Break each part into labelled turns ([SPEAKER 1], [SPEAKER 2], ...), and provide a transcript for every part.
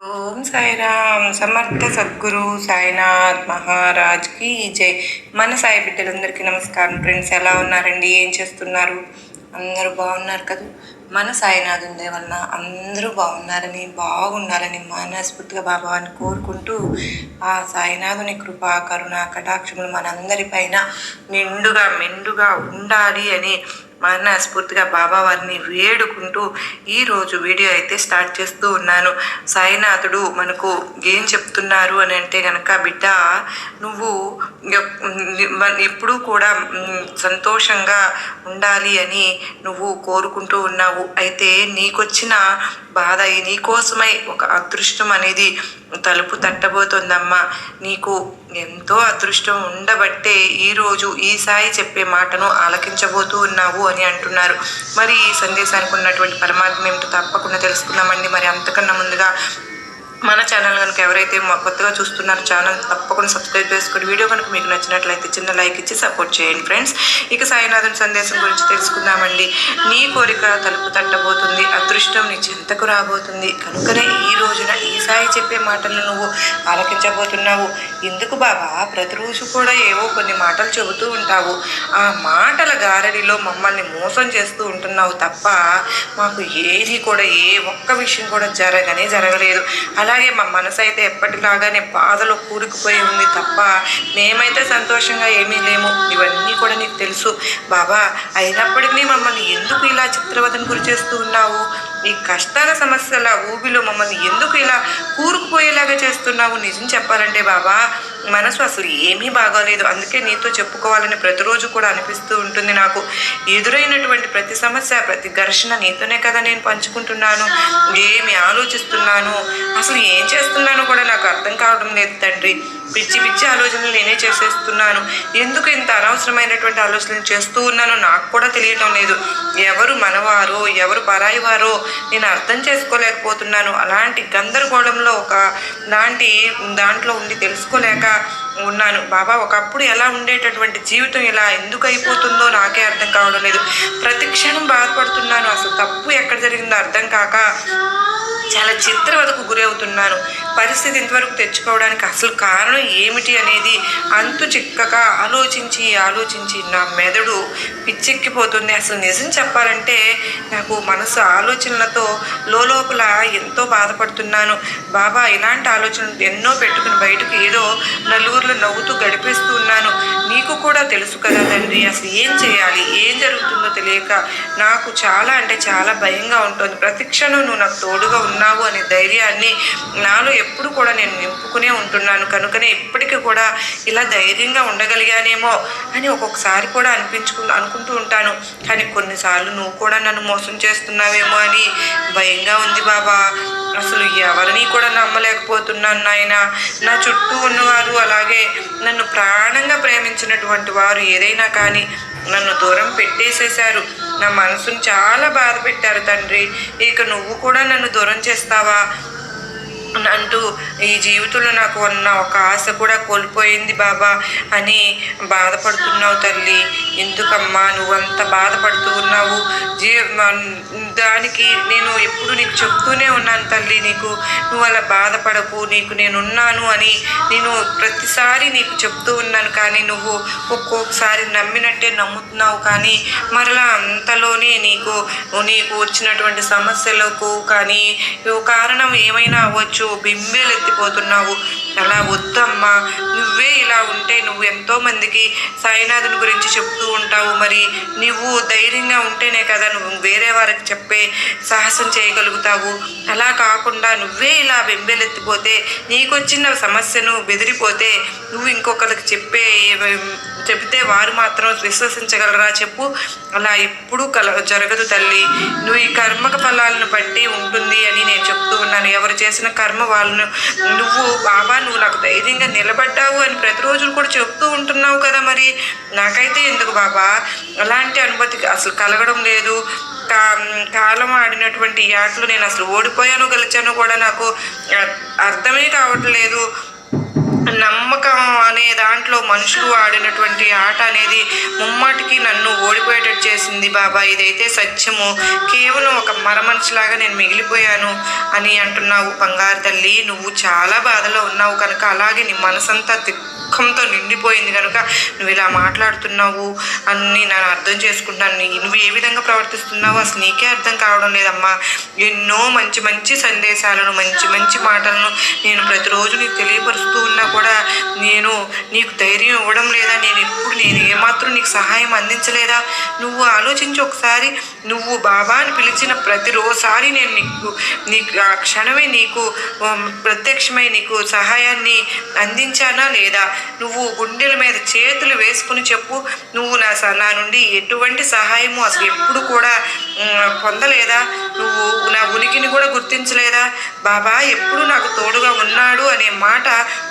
[SPEAKER 1] ఓం సాయిరామ్ సమర్థ సద్గురు సాయినాథ్ మహారాజ్కి జై. మన సాయి బిడ్డలందరికీ నమస్కారం ఫ్రెండ్స్ ఎలా ఉన్నారండి? ఏం చేస్తున్నారు? అందరూ బాగున్నారు కదా? మన సాయినాథుని వలన అందరూ బాగున్నారని బాగుండాలని మనస్ఫూర్తిగా బాబాని కోరుకుంటూ ఆ సాయినాథుని కృపా కరుణ కటాక్షములు మనందరిపైన నిండుగా మెండుగా ఉండాలి అని మనస్ఫూర్తిగా బాబా వారిని వేడుకుంటూ ఈరోజు వీడియో అయితే స్టార్ట్ చేస్తూ ఉన్నాను. సాయినాథుడు మనకు ఏం చెప్తున్నారు అని అంటే కనుక బిడ్డ నువ్వు ఎప్పుడూ కూడా సంతోషంగా ఉండాలి అని నువ్వు కోరుకుంటూ ఉన్నావు. అయితే నీకొచ్చిన బాధ నీకోసమై ఒక అదృష్టం అనేది తలుపు తట్టబోతోందమ్మా. నీకు ఎంతో అదృష్టం ఉండబట్టే ఈరోజు ఈ సాయి చెప్పే మాటను ఆలకించబోతూ ఉన్నావు అని అంటున్నారు. మరి ఈ సందేశానికి ఉన్నటువంటి పరమాత్మ ఏమిటో తప్పకుండా తెలుసుకుందామండి. మరి అంతకన్నా ముందుగా మన ఛానల్ కనుక ఎవరైతే మా కొత్తగా చూస్తున్నారో ఛానల్ తప్పకుండా సబ్స్క్రైబ్ చేసుకోండి వీడియో కనుక మీకు నచ్చినట్లయితే చిన్న లైక్ ఇచ్చి సపోర్ట్ చేయండి ఫ్రెండ్స్ ఇక సాయినాథన్ సందేశం గురించి తెలుసుకుందామండి. నీ కోరిక తలుపు తట్టబోతుంది అదృష్టం నీ చింతకు రాబోతుంది. కనుకనే ఈ రోజున ఈ సాయి చెప్పే మాటలను నువ్వు ఆలకించబోతున్నావు. ఎందుకు బాబా? ప్రతిరోజు కూడా ఏవో కొన్ని మాటలు చెబుతూ ఉంటావు. ఆ మాటల గారడిలో మమ్మల్ని మోసం చేస్తూ ఉంటున్నావు తప్ప మాకు ఏది కూడా ఏ ఒక్క విషయం కూడా జరగనే జరగలేదు. అలా అలాగే మా మనసు అయితే ఎప్పటిలాగానే బాధలో కూరుకుపోయి ఉంది తప్ప మేమైతే సంతోషంగా ఏమీ లేము. ఇవన్నీ కూడా నీకు తెలుసు. బాబా అయినప్పటికీ మమ్మల్ని ఎందుకు ఇలా చిత్రవదన గురి చేస్తూ ఉన్నావు? ఈ కష్టాల సమస్యల ఊబిలో మమ్మల్ని ఎందుకు ఇలా కూరుకుపోయేలాగా చేస్తున్నావు? నిజం చెప్పాలంటే బాబా మనసు అసలు ఏమీ బాగాలేదు. అందుకే నీతో చెప్పుకోవాలని ప్రతిరోజు కూడా అనిపిస్తూ ఉంటుంది నాకు. ఎదురైనటువంటి ప్రతి సమస్య ప్రతి ఘర్షణ నీతోనే కదా నేను పంచుకుంటున్నాను. ఏమి ఆలోచిస్తున్నాను? అసలు ఏం చేస్తున్నానో కూడా నాకు అర్థం కావడం లేదు తండ్రి. పిచ్చి పిచ్చి ఆలోచనలు నేనే చేసేస్తున్నాను. ఎందుకు ఇంత అనవసరమైనటువంటి ఆలోచనలు చేస్తూ ఉన్నానో నాకు కూడా తెలియటం లేదు. ఎవరు మనవారో ఎవరు పరాయి వారో నేను అర్థం చేసుకోలేకపోతున్నాను. అలాంటి గందరగోళంలో ఒక లాంటి దాంట్లో ఉండి తెలుసుకోలేక ఉన్నాను. బాబా ఒకప్పుడు ఎలా ఉండేటటువంటి జీవితం ఇలా ఎందుకు అయిపోతుందో నాకే అర్థం కావడం లేదు. ప్రతి క్షణం బాధపడుతున్నాను. అసలు తప్పు ఎక్కడ జరిగిందో అర్థం కాక చాలా చిత్రవదకు గురవుతున్నాను. పరిస్థితి ఇంతవరకు తెచ్చుకోవడానికి అసలు కారణం ఏమిటి అనేది అంతు చిక్కక ఆలోచించి ఆలోచించి నా మెదడు పిచ్చెక్కిపోతుంది. అసలు నిజం చెప్పాలంటే నాకు మనసు ఆలోచనలతో లోపల ఎంతో బాధపడుతున్నాను. బాబా ఇలాంటి ఆలోచనలు ఎన్నో పెట్టుకుని బయటకు ఏదో నలుగురిలో నవ్వుతూ గడిపేస్తూ ఉన్నాను. నీకు కూడా తెలుసు కదా తండ్రి అసలు ఏం చేయాలి ఏం జరుగుతుందో తెలియక నాకు చాలా అంటే చాలా భయంగా ఉంటుంది. ప్రతి క్షణం నువ్వు నాకు తోడుగా ఉన్నావు అనే ధైర్యాన్ని నాలో ఎప్పుడు కూడా నేను నింపుకునే ఉంటున్నాను. కనుకనే ఇప్పటికీ కూడా ఇలా ధైర్యంగా ఉండగలిగానేమో అని ఒక్కొక్కసారి కూడా అనిపించుకు అనుకుంటూ ఉంటాను. కానీ కొన్నిసార్లు నువ్వు కూడా నన్ను మోసం చేస్తున్నావేమో అని భయంగా ఉంది బాబా. అసలు ఎవరిని కూడా నమ్మలేకపోతున్నాను నాయన. నా చుట్టూ ఉన్నవారు అలాగే నన్ను ప్రాణంగా ప్రేమించినటువంటి వారు ఏదైనా కానీ నన్ను దూరం పెట్టేసేశారు. నా మనసును చాలా బాధ పెట్టారు తండ్రి. ఇక నువ్వు కూడా నన్ను దూరం చేస్తావా? అంటూ ఈ జీవితంలో నాకు ఉన్న ఒక ఆశ కూడా కోల్పోయింది బాబా అని బాధపడుతున్నావు తల్లి. ఎందుకమ్మా నువ్వంత బాధపడుతూ ఉన్నావు? జీ దానికి నేను ఎప్పుడు నీకు చెప్తూనే ఉన్నాను తల్లి. నీకు నువ్వు అలా బాధపడకు నీకు నేనున్నాను అని నేను ప్రతిసారి నీకు చెప్తూ ఉన్నాను. కానీ నువ్వు ఒక్కొక్కసారి నమ్మినట్టే నమ్ముతున్నావు. కానీ మరలా అంతలోనే నీకు నీకు వచ్చినటువంటి సమస్యలకు కానీ కారణం ఏమైనా అవ్వచ్చు. బింబేలు ఎత్తిపోతున్నావు అలా వద్దమ్మా? నువ్వే ఇలా ఉంటే నువ్వు ఎంతోమందికి సాయినాథుని గురించి చెప్తూ ఉంటావు మరి. నువ్వు ధైర్యంగా ఉంటేనే కదా నువ్వు వేరే వారికి చెప్పే సాహసం చేయగలుగుతావు. అలా కాకుండా నువ్వే ఇలా బెంబేలెత్తిపోతే నీకొచ్చిన సమస్యను బెదిరిపోతే నువ్వు ఇంకొకరికి చెప్పే చెబితే వారు మాత్రం విశ్వసించగలరా చెప్పు. అలా ఎప్పుడూ కల జరగదు తల్లి. నువ్వు ఈ కర్మక ఫలాలను బట్టి ఉంటుంది అని నేను చెప్తూ ఉన్నాను. ఎవరు చేసిన కర్మ వాళ్ళను. నువ్వు బాబా నువ్వు నాకు ధైర్యంగా నిలబడ్డావు అని ప్రతిరోజు కూడా చెప్తూ ఉంటున్నావు కదా మరి. నాకైతే ఎందుకు బాబా? అలాంటి అనుమతి అసలు కలగడం లేదు. కాలం ఆడినటువంటి ఈ ఆటలు నేను అసలు ఓడిపోయాను గెలిచాను కూడా నాకు అర్థమే కావట్లేదు. నమ్మకం అనే దాంట్లో మనుషులు ఆడినటువంటి ఆట అనేది ముమ్మాటికి నన్ను ఓడిపోయేటట్టు చేసింది బాబా. ఇదైతే సత్యము. కేవలం ఒక మరమనిషిలాగా నేను మిగిలిపోయాను అని అంటున్నావు బంగారు తల్లి. నువ్వు చాలా బాధలో ఉన్నావు కనుక అలాగే నీ మనసంతా దుఃఖంతో నిండిపోయింది కనుక నువ్వు ఇలా మాట్లాడుతున్నావు అని నేను అర్థం చేసుకుంటాను నీ- నువ్వు ఏ విధంగా ప్రవర్తిస్తున్నావు అసలు నీకే అర్థం కావడం లేదమ్మా. ఎన్నో మంచి మంచి సందేశాలను మంచి మంచి మాటలను నేను ప్రతిరోజు నీకు తెలియపరుస్తూ ఉన్నా కూడా నేను నీకు ధైర్యం ఇవ్వడం లేదా నేను ఎప్పుడు నేను ఏమాత్రం నీకు సహాయం అందించలేదా? నువ్వు ఆలోచించి ఒకసారి నువ్వు బాబా అని పిలిచిన ప్రతిరోజుసారి నేను నీకు నీకు ఆ క్షణమే నీకు ప్రత్యక్షమై నీకు సహాయాన్ని అందించానా లేదా? నువ్వు గుండెల మీద చేతులు వేసుకుని చెప్పు. నువ్వు నా స- నా నుండి ఎటువంటి సహాయము అసలు ఎప్పుడు కూడా పొందలేదా? నువ్వు నా ఉనికిని కూడా గుర్తించలేదా? బాబా ఎప్పుడు నాకు తోడుగా ఉన్నాడు అనే మాట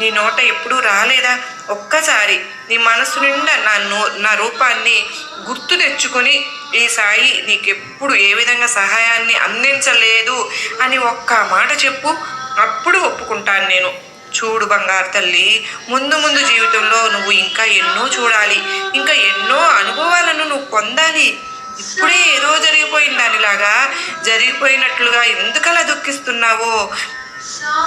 [SPEAKER 1] నీ నోట ఎప్పుడూ రాలేదా? ఒక్కసారి నీ మనసు నిండా నా నో నా రూపాన్ని గుర్తు తెచ్చుకొని ఈ సాయి నీకెప్పుడు ఏ విధంగా సహాయాన్ని అందించలేదు అని ఒక్క మాట చెప్పు. అప్పుడు ఒప్పుకుంటాను నేను. చూడు బంగారు తల్లి ముందు ముందు జీవితంలో నువ్వు ఇంకా ఎన్నో చూడాలి ఇంకా ఎన్నో అనుభవాలను నువ్వు పొందాలి. ఇప్పుడే ఏదో జరిగిపోయిన దానిలాగా జరిగిపోయినట్లుగా ఎందుకలా దుఃఖిస్తున్నావో?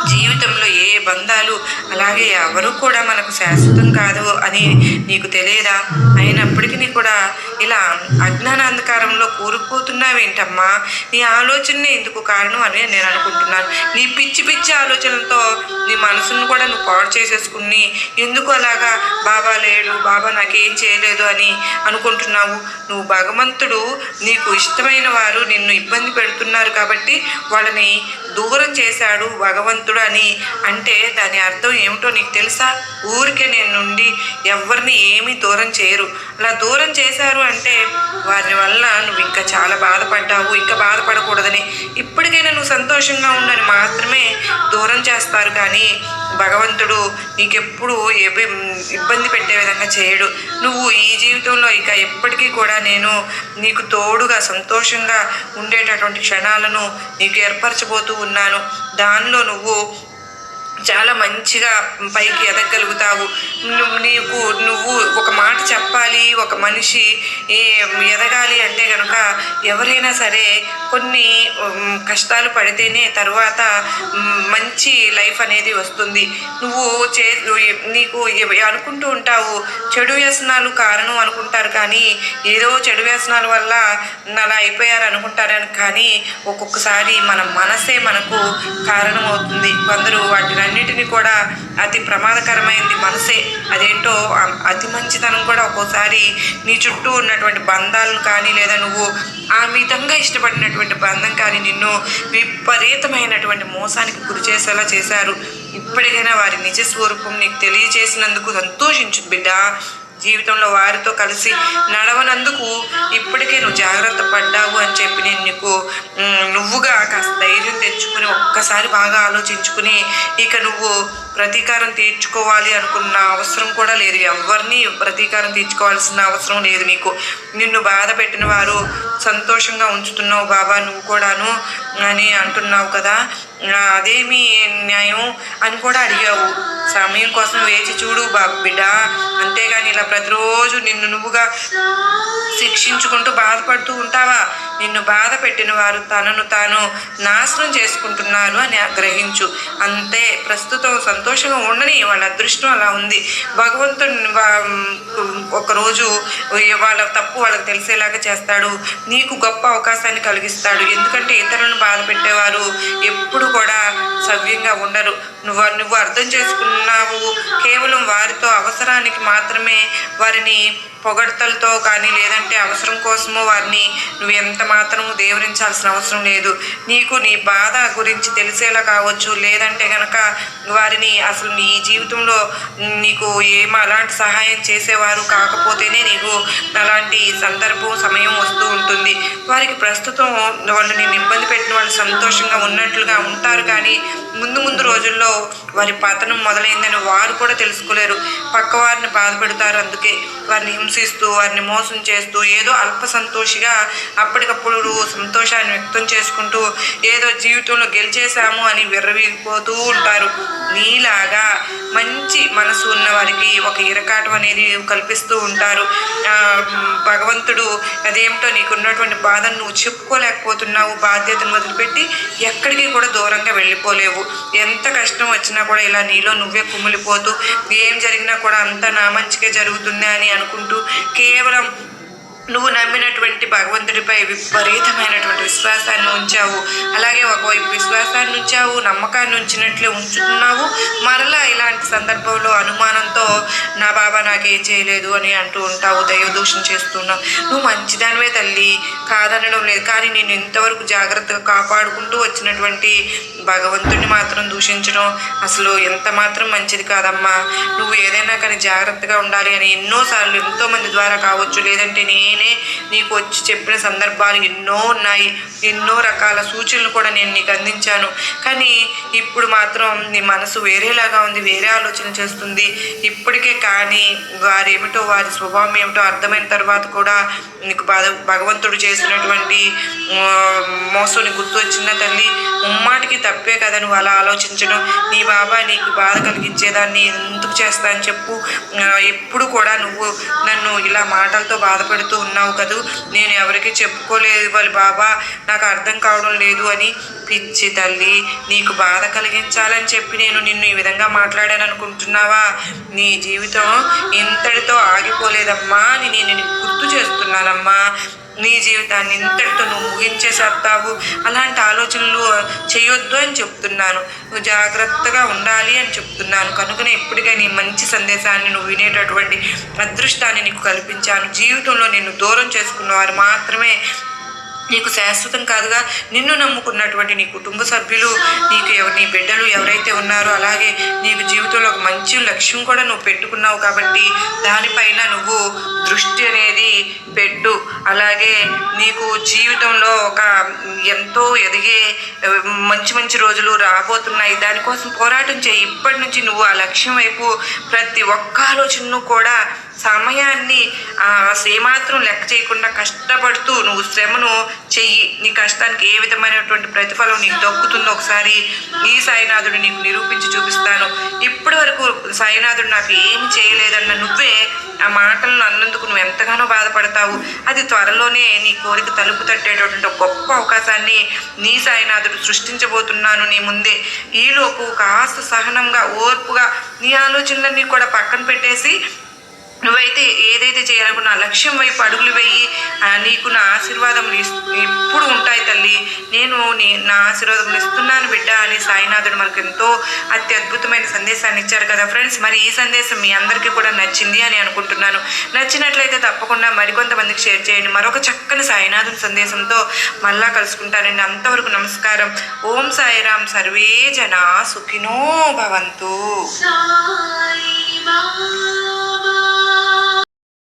[SPEAKER 1] జీవితంలో ఏ బంధాలు అలాగే ఎవరు కూడా మనకు శాశ్వతం కాదు అని నీకు తెలియదా? అయినప్పటికీ కూడా ఇలా అజ్ఞాన అంధకారంలో కూరుకుపోతున్నావేంటమ్మా? నీ ఆలోచనే ఎందుకు కారణం అని నేను అనుకుంటున్నాను. నీ పిచ్చి పిచ్చి ఆలోచనలతో నీ మనసును కూడా నువ్వు పాడు చేసేసుకుని ఎందుకు అలాగా బాబా లేడు బాబా నాకేం చేయలేదు అని అనుకుంటున్నావు? నువ్వు భగవంతుడు నీకు ఇష్టమైన వారు నిన్ను ఇబ్బంది పెడుతున్నారు కాబట్టి వాళ్ళని దూరం చేశాడు భగవంతుడు అని అంటే దాని అర్థం ఏమిటో నీకు తెలుసా? ఊరికే నేను నుండి ఎవరిని ఏమీ దూరం చేయరు. అలా దూరం చేశారు అంటే వారి వల్ల నువ్వు ఇంకా చాలా బాధపడ్డావు ఇంకా బాధపడకూడదని. ఇప్పటికీ సంతోషంగా ఉండని మాత్రమే దూరం చేస్తారు కానీ భగవంతుడు నీకెప్పుడు ఇబ్బంది పెట్టే విధంగా చేయడు. నువ్వు ఈ జీవితంలో ఇక ఎప్పటికీ కూడా నేను నీకు తోడుగా సంతోషంగా ఉండేటటువంటి క్షణాలను నీకు ఏర్పరచబోతూ ఉన్నాను. దానిలో నువ్వు చాలా మంచిగా పైకి ఎదగలుగుతావు. నువ్వు నీకు నువ్వు ఒక మాట చెప్పాలి ఒక మనిషి ఏ ఎదగాలి అంటే కనుక ఎవరైనా సరే కొన్ని కష్టాలు పడితేనే తర్వాత మంచి లైఫ్ అనేది వస్తుంది. నువ్వు చే నీకు అనుకుంటూ ఉంటావు చెడు వ్యసనాలు కారణం అనుకుంటారు కానీ ఏదో చెడు వ్యసనాల వల్ల అలా అయిపోయారు అనుకుంటారని కానీ ఒక్కొక్కసారి మన మనసే మనకు కారణం అవుతుంది కొందరు వాటినన్నిటిని కూడా అతి ప్రమాదకరమైనది మనసే. అదేంటో అతి మంచితనం కూడా ఒక్కోసారి నీ చుట్టూ ఉన్నటువంటి బంధాలను కానీ లేదా నువ్వు ఆ మితంగా ఇష్టపడినటువంటి బంధం కానీ నిన్ను విపరీతమైనటువంటి మోసానికి గురి చేసేలా చేశారు. ఇప్పటికైనా వారి నిజ స్వరూపం నీకు తెలియజేసినందుకు సంతోషించు బిడ్డ. జీవితంలో వారితో కలిసి నడవనందుకు ఇప్పటికే నువ్వు జాగ్రత్త పడ్డావు అని చెప్పి నేను నీకు నువ్వుగా కాస్త ధైర్యం తెచ్చుకుని ఒక్కసారి బాగా ఆలోచించుకుని ఇక నువ్వు ప్రతీకారం తీర్చుకోవాలి అనుకున్న అవసరం కూడా లేదు. ఎవరిని ప్రతీకారం తీర్చుకోవాల్సిన అవసరం లేదు నీకు. నిన్ను బాధ పెట్టిన వారు సంతోషంగా ఉంచుతున్నావు బాబా నువ్వు కూడాను అని అంటున్నావు కదా. అదేమి న్యాయం అని కూడా అడిగావు. సమయం కోసం వేచి చూడు బాబు బిడ్డ. అంతేగాని ఇలా ప్రతిరోజు నిన్ను నువ్వుగా శిక్షించుకుంటూ బాధపడుతూ ఉంటావా? నిన్ను బాధ పెట్టిన వారు తనను తాను నాశనం చేసుకుంటున్నారు అని గ్రహించు అంతే ప్రస్తుతం సంతోషంగా ఉండని వాళ్ళ అదృష్టం అలా ఉంది. భగవంతుడు ఒకరోజు వాళ్ళ తప్పు వాళ్ళకి తెలిసేలాగా చేస్తాడు. నీకు గొప్ప అవకాశాన్ని కలిగిస్తాడు. ఎందుకంటే ఇతరులను బాధ పెట్టేవారు ఎప్పుడు కూడా సవ్యంగా ఉండరు. నువ్వు నువ్వు అర్థం చేసుకున్నావు. కేవలం వారితో అవసరానికి మాత్రమే వారిని పొగడతలతో కానీ లేదంటే అవసరం కోసమో వారిని నువ్వు ఎంత మాత్రము దేవరించాల్సిన అవసరం లేదు. నీకు నీ బాధ గురించి తెలిసేలా కావచ్చు. లేదంటే కనుక వారిని అసలు నీ జీవితంలో నీకు ఏం అలాంటి సహాయం చేసేవారు కాకపోతేనే నీకు అలాంటి సందర్భం సమయం వస్తూ ఉంటుంది. వారికి ప్రస్తుతం వాళ్ళు నేను ఇబ్బంది పెట్టిన వాళ్ళు సంతోషంగా ఉన్నట్లుగా ఉంటారు కానీ ముందు ముందు రోజుల్లో వారి పతనం మొదలైందని వారు కూడా తెలుసుకోలేరు. పక్క వారిని బాధపెడతారు అందుకే వారిని హింసిస్తూ వారిని మోసం చేస్తూ ఏదో అల్ప సంతోషిగా అప్పటికప్పుడు సంతోషాన్ని వ్యక్తం చేసుకుంటూ ఏదో జీవితంలో గెలిచేశాము అని విర్రవీగిపోతూ ఉంటారు. నీలాగా మంచి మనసు ఉన్న వారికి ఒక ఇరకాటం అనేది కల్పిస్తూ ఉంటారు. భగవంతుడు అదేమిటో నీకున్నటువంటి బాధను నువ్వు చెప్పుకోలేకపోతున్నావు బాధ్యతను వదిలిపెట్టి ఎక్కడికి కూడా దూరంగా వెళ్ళిపోలేవు. ఎంత కష్టం వచ్చినా కూడా ఇలా నీలో నువ్వే కుమిలిపోతూ ఏం జరిగినా కూడా అంతా నా మంచిగా జరుగుతుంది అని అనుకుంటూ కేవలం నువ్వు నమ్మినటువంటి భగవంతుడిపై విపరీతమైనటువంటి విశ్వాసాన్ని ఉంచావు. అలాగే ఒకవైపు విశ్వాసాన్ని ఉంచావు నమ్మకాన్ని ఉంచినట్లే ఉంచుతున్నావు. మరలా ఇలాంటి సందర్భంలో అనుమానంతో నా బాబా నాకేం చేయలేదు అని అంటూ ఉంటావు దైవ చేస్తున్నావు నువ్వు మంచిదానివే తల్లి కాదనడం లేదు. కానీ నేను ఇంతవరకు జాగ్రత్తగా కాపాడుకుంటూ వచ్చినటువంటి భగవంతుడిని మాత్రం దూషించడం అసలు ఎంత మాత్రం మంచిది కాదమ్మా. నువ్వు ఏదైనా కానీ జాగ్రత్తగా ఉండాలి అని ఎన్నోసార్లు ఎంతో మంది ద్వారా కావచ్చు. లేదంటే నేను నీకు వచ్చి చెప్పిన సందర్భాలు ఎన్నో ఉన్నాయి. ఎన్నో రకాల సూచనలు కూడా నేను నీకు అందించాను. కానీ ఇప్పుడు మాత్రం నీ మనసు వేరేలాగా ఉంది వేరే ఆలోచన చేస్తుంది. ఇప్పటికే కానీ వారేమిటో వారి స్వభావం ఏమిటో అర్థమైన తర్వాత కూడా నీకు బాధ భగవంతుడు చేసినటువంటి మోసం నీకు గుర్తు వచ్చిన తల్లి? ముమ్మాటికి తప్పే కదా నువ్వు అలా ఆలోచించడం. నీ బాబా నీకు బాధ కలిగించేదాన్ని ఎందుకు చేస్తా అని చెప్పు. ఎప్పుడు కూడా నువ్వు నన్ను ఇలా మాటలతో బాధపెడుతూ ఉన్నావు కదూ? నేను ఎవరికి చెప్పుకోలేదు వాళ్ళు బాబా. నాకు అర్థం కావడం లేదు అని పిచ్చి తల్లి నీకు బాధ కలిగించాలని చెప్పి నేను నిన్ను ఈ విధంగా మాట్లాడాను అనుకుంటున్నావా నీ జీవితం ఇంతటితో ఆగిపోలేదమ్మా అని నేను గుర్తు చేస్తున్నానమ్మా. నీ జీవితాన్ని ఇంతటితో నువ్వు ముగించేసేస్తావు. అలాంటి ఆలోచనలు చేయొద్దు అని చెప్తున్నాను. నువ్వు జాగ్రత్తగా ఉండాలి అని చెప్తున్నాను. కనుకనే ఇప్పటికే నీ మంచి సందేశాన్ని నువ్వు వినేటటువంటి అదృష్టాన్ని నీకు కల్పించాను. జీవితంలో నిన్ను దూరం చేసుకున్న వారు మాత్రమే నీకు శాశ్వతం కాదుగా నిన్ను నమ్ముకున్నటువంటి నీ కుటుంబ సభ్యులు నీకు ఎవరి నీ బిడ్డలు ఎవరైతే ఉన్నారో అలాగే నీకు జీవితంలో ఒక మంచి లక్ష్యం కూడా నువ్వు పెట్టుకున్నావు కాబట్టి దానిపైన నువ్వు దృష్టి అనేది పెట్టు. అలాగే నీకు జీవితంలో ఒక ఎంతో ఎదిగే మంచి మంచి రోజులు రాబోతున్నాయి. దానికోసం పోరాటం చేయి. ఇప్పటి నుంచి నువ్వు ఆ లక్ష్యం వైపు ప్రతి ఒక్క ఆలోచనను కూడా సమయాన్ని ఆ, సేమాత్రం లెక్క చేయకుండా కష్టపడుతూ నువ్వు శ్రమను చెయ్యి. నీ కష్టానికి ఏ విధమైనటువంటి ప్రతిఫలం నీకు దక్కుతుందో ఒకసారి ఈ సాయినాథుడు నీకు నిరూపించి చూపిస్తాను. ఇప్పటి వరకు సాయినాథుడు నాకు ఏమి చేయలేదన్న నువ్వే ఆ మాటలను అన్నందుకు నువ్వు ఎంతగానో బాధపడతావు. అది త్వరలోనే నీ కోరిక తలుపు తట్టేటటువంటి గొప్ప అవకాశాన్ని నీ సాయినాథుడు సృష్టించబోతున్నాను నీ ముందే. ఈలోపు కాస్త సహనంగా ఓర్పుగా నీ ఆలోచనలన్నీ కూడా పక్కన పెట్టేసి నువ్వైతే ఏదైతే చేయాలనుకున్న లక్ష్యం వైపు అడుగులు వేయి నీకు నా ఆశీర్వాదం ఎప్పుడు ఉంటాయి తల్లి. నేను నీ నా ఆశీర్వాదం ఇస్తున్నాను బిడ్డ అని సాయినాథుడు మనకు ఎంతో అతి అద్భుతమైన సందేశాన్ని ఇచ్చారు కదా ఫ్రెండ్స్. మరి ఈ సందేశం మీ అందరికీ కూడా నచ్చింది అని అనుకుంటున్నాను. నచ్చినట్లయితే తప్పకుండా మరికొంతమందికి షేర్ చేయండి. మరొక చక్కని సాయినాథుని సందేశంతో మళ్ళా కలుసుకుంటానండి. అంతవరకు నమస్కారం. ఓం సాయిరాం. సర్వే జన సుఖినో భవంతు.